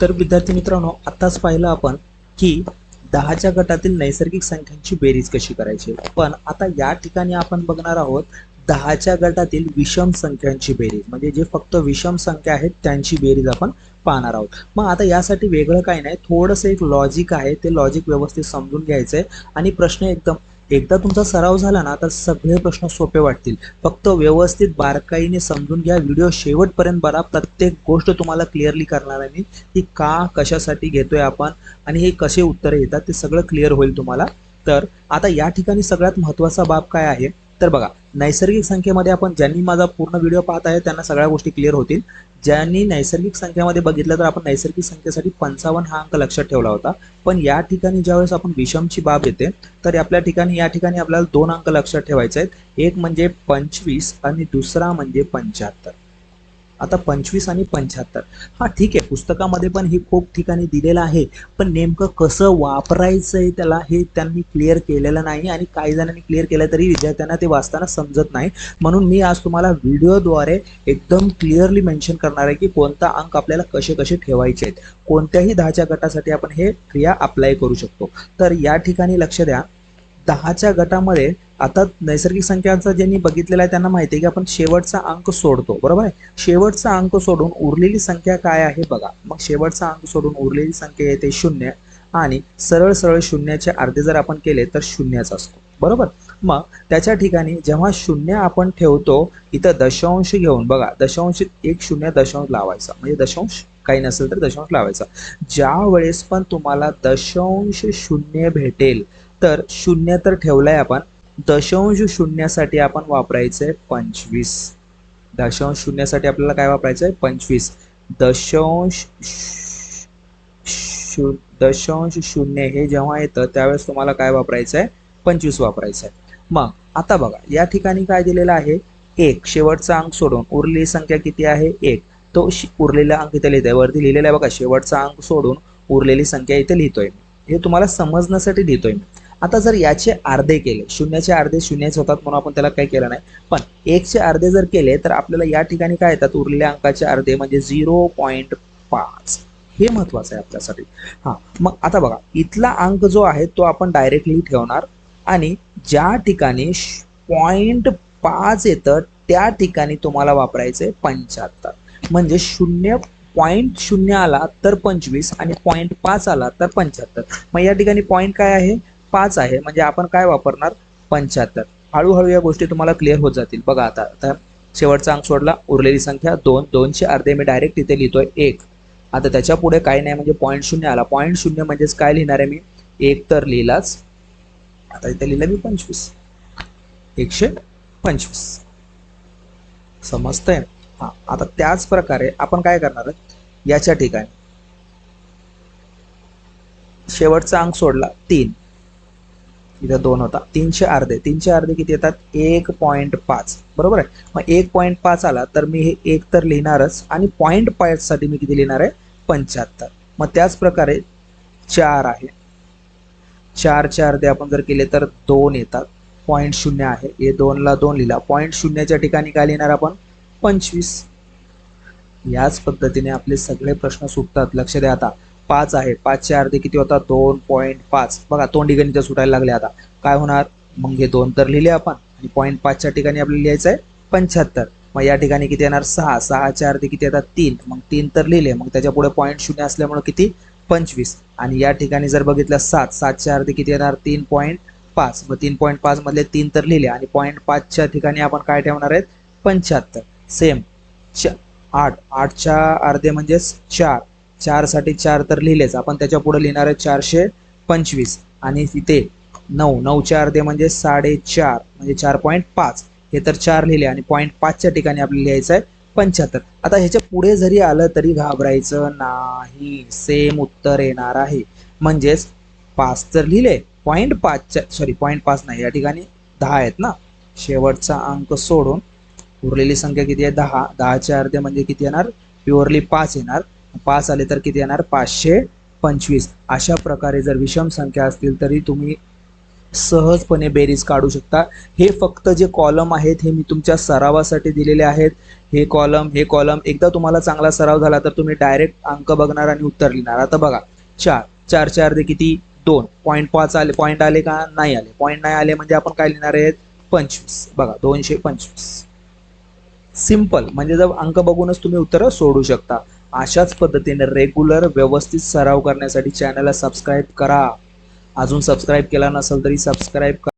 तर विद्यार्थी मित्रांनो आत्ताच पाहिलं आपण की दहाच्या गटातील नैसर्गिक संख्यांची बेरीज कशी करायची. पण आता या ठिकाणी आपण बघणार आहोत दहाच्या गटातील विषम संख्यांची बेरीज. म्हणजे जे फक्त विषम संख्या आहेत त्यांची बेरीज आपण पाहणार आहोत. मग आता यासाठी वेगळं काही नाही थोडंसं एक लॉजिक आहे ते लॉजिक व्यवस्थित समजून घ्यायचं आहे आणि प्रश्न एकदम एकदा तुमचा सराव झाला ना तर सगळे प्रश्न सोपे वाटतील. फक्त व्यवस्थित बारकाईने समजून घ्या. व्हिडिओ शेवटपर्यंत बरा प्रत्येक गोष्ट तुम्हाला क्लिअरली करणार आहे मी. ती का कशासाठी घेतोय आपण आणि हे कसे उत्तरे येतात ते सगळं क्लिअर होईल तुम्हाला. तर आता या ठिकाणी सगळ्यात महत्त्वाचा बाब काय आहे? तर बघा नैसर्गिक संख्येमध्ये आपण ज्यांनी माझा पूर्ण व्हिडिओ पाहत आहे त्यांना सगळ्या गोष्टी क्लिअर होतील. ज्यांनी नैसर्गिक संख्येमध्ये बघितलं तर आपण नैसर्गिक संख्येसाठी पंचावन्न हा अंक लक्षात ठेवला होता. पण या ठिकाणी ज्यावेळेस आपण विषमची बाब येते तर आपल्या ठिकाणी या ठिकाणी आपल्याला दोन अंक लक्षात ठेवायचे आहेत. एक म्हणजे पंचवीस आणि दुसरा म्हणजे पंच्याहत्तर. आता पंचवीस आणि पंच्याहत्तर. हा ठीक आहे पुस्तकामध्ये पण हे खूप ठिकाणी दिलेलं आहे पण नेमकं कसं वापरायचं आहे त्याला हे त्यांनी क्लिअर केलेलं नाही आणि काही जणांनी क्लिअर केलं तरी विद्यार्थ्यांना ते वाचताना समजत नाही. म्हणून मी आज तुम्हाला व्हिडिओद्वारे एकदम क्लिअरली मेन्शन करणार आहे की कोणता अंक आपल्याला कसे कसे ठेवायचे आहेत. कोणत्याही दहाच्या गटासाठी आपण हे क्रिया अप्लाय करू शकतो. तर या ठिकाणी लक्ष द्या. दहाच्या गटामध्ये आता नैसर्गिक संख्यांचा ज्यांनी बघितलेला आहे त्यांना माहिती आहे की आपण शेवटचा अंक सोडतो बरोबर आहे? शेवटचा अंक सोडून उरलेली संख्या काय आहे बघा. मग शेवटचा अंक सोडून उरलेली संख्या येते शून्य आणि सरळ सरळ शून्याचे अर्धे जर आपण केले तर शून्यच असतो बरोबर? मग त्याच्या ठिकाणी जेव्हा शून्य आपण ठेवतो इथं दशांश घेऊन बघा दशांश एक शून्य दशांश लावायचा. म्हणजे दशांश काही नसेल तर दशांश लावायचा. ज्या वेळेस पण तुम्हाला दशांश शून्य भेटेल तर शून्य तर ठेवलंय आपण. दशांश शून्यासाठी आपण वापरायचंय पंचवीस. दशांश शून्यासाठी आपल्याला काय वापरायचं आहे पंचवीस. दशांश शू दशांश शून्य हे जेव्हा येतं त्यावेळेस तुम्हाला काय वापरायचं आहे पंचवीस वापरायचं आहे मग आता बघा या ठिकाणी काय दिलेलं आहे? एक. शेवटचा अंक सोडून उरलेली संख्या किती आहे? एक. तो उरलेला अंक इथे लिहित आहे वरती लिहिलेला आहे बघा शेवटचा अंक सोडून उरलेली संख्या इथे लिहितोय. हे तुम्हाला समजण्यासाठी लिहितोय मी. आता जर याचे अर्धे केले शून्याचे अर्धे शून्यच होतात म्हणून आपण त्याला काही केलं नाही. पण एकचे अर्धे जर केले तर आपल्याला या ठिकाणी काय येतात? उरलेल्या अंकाचे अर्धे म्हणजे झिरो पॉईंट पाच. हे महत्वाचं आहे आपल्यासाठी. हां मग आता बघा इथला अंक जो आहे तो आपण डायरेक्टली ठेवणार आणि ज्या ठिकाणी पॉईंट पाच येतं त्या ठिकाणी तुम्हाला वापरायचं आहे पंच्याहत्तर. म्हणजे शून्य पॉईंट शून्य आला तर पंचवीस आणि पॉईंट पाच आला तर पंच्याहत्तर. मग या ठिकाणी पॉईंट काय आहे? पाच आहे म्हणजे आपण काय वापरणार? पंच्याहत्तर. हळूहळू या गोष्टी तुम्हाला क्लिअर होत जातील. बघा आता आता शेवटचा अंक सोडला उरलेली संख्या दोन दोनशे अर्धे मी डायरेक्ट इथे लिहितोय एक. आता त्याच्या पुढे काही नाही म्हणजे पॉईंट शून्य आला. पॉईंट शून्य म्हणजेच काय लिहिणार आहे मी? एक तर लिहिलाच. आता इथे लिहिलं मी पंचवीस. एकशे पंचवीस. समजतंय? हा आता त्याच प्रकारे आपण काय करणार याच्या ठिकाणी. शेवटचा अंक सोडला तीन. इथं दोन होता. तीनशे अर्धे. तीनशे अर्धे किती येतात? एक पॉईंट पाच. बरोबर आहे? मग एक पॉईंट पाच आला तर मी हे एक तर लिहिणारच आणि पॉईंट पाचसाठी मी किती लिहिणार आहे? पंच्याहत्तर. मग त्याच प्रकारे चार आहे. चारचे अर्धे आपण जर केले तर दोन येतात. पॉईंट शून्य आहे. हे दोनला दोन लिहिला. पॉईंट शून्यच्या ठिकाणी काय लिहिणार आपण? पंचवीस. याच पद्धतीने आपले सगळे प्रश्न सुटतात. लक्ष द्या आता. पाच आहे. पाचचे अर्धे किती होतात दोन पॉईंट पाच. बघा तोंडी गणित सुटायला लागले आता. काय होणार? मग हे दोन तर लिहिले आपण. आणि पॉईंट पाचच्या ठिकाणी आपल्याला लिहायचं आहे पंच्याहत्तर. मग या ठिकाणी किती येणार? सहा. सहाच्या अर्धे किती येतात? तीन. मग तीन तर लिहिले. मग त्याच्या पुढे पॉईंट शून्य असल्यामुळे किती? पंचवीस. आणि या ठिकाणी जर बघितलं सात. सातच्या अर्धे किती येणार? तीन पॉईंट पाच. मग तीन पॉईंट पाच मधले तीन तर लिहिले. आणि पॉईंट पाचच्या ठिकाणी आपण काय ठेवणार आहेत? पंच्याहत्तर. सेम आठ. आठच्या अर्धे म्हणजेच चार. चारसाठी चार तर लिहिलेच. आपण त्याच्या पुढे लिहिणार आहे चारशे पंचवीस. आणि तिथे नऊ. नऊच्या अर्धे म्हणजे साडेचार. म्हणजे चार पॉईंट पाच. हे तर चार लिहिले. आणि पॉईंट पाचच्या ठिकाणी आपल्याला लिहायचं आहे पंच्याहत्तर. आता ह्याच्या पुढे जरी आलं तरी घाबरायचं नाही. सेम उत्तर येणार आहे. म्हणजेच पाच तर लिहिले. पॉईंट पाचच्या सॉरी पॉईंट पाच नाही. या ठिकाणी दहा आहेत ना. शेवटचा अंक सोडून उरलेली संख्या किती आहे? दहा. दहाच्या अर्धे म्हणजे किती येणार? प्युअरली पाच येणार. पाच आले तर किती येणार? पाचशे पंचवीस. अशा प्रकारे जर विषम संख्या असतील तरी तुम्ही सहजपणे बेरीज काढू शकता. हे फक्त जे कॉलम आहेत हे मी तुमच्या सरावासाठी दिलेले आहेत. हे कॉलम हे कॉलम एकदा तुम्हाला चांगला सराव झाला तर तुम्ही डायरेक्ट अंक बघणार आणि उत्तर लिहिणार. आता बघा. चार. चार चार दे किती? दोन. पॉईंट पाच आले. पॉईंट आले का? नाही आले. पॉईंट नाही आले म्हणजे आपण काय लिहिणार आहेत? पंचवीस. बघा. दोनशे पंचवीस. सिंपल म्हणजे जर अंक बघूनच तुम्ही उत्तरं सोडू शकता. अशाच पद्धतीने रेग्युलर व्यवस्थित सराव करण्यासाठी चॅनलला सबस्क्राईब करा. अजून सबस्क्राईब केला नसेल तरी सबस्क्राईब करा.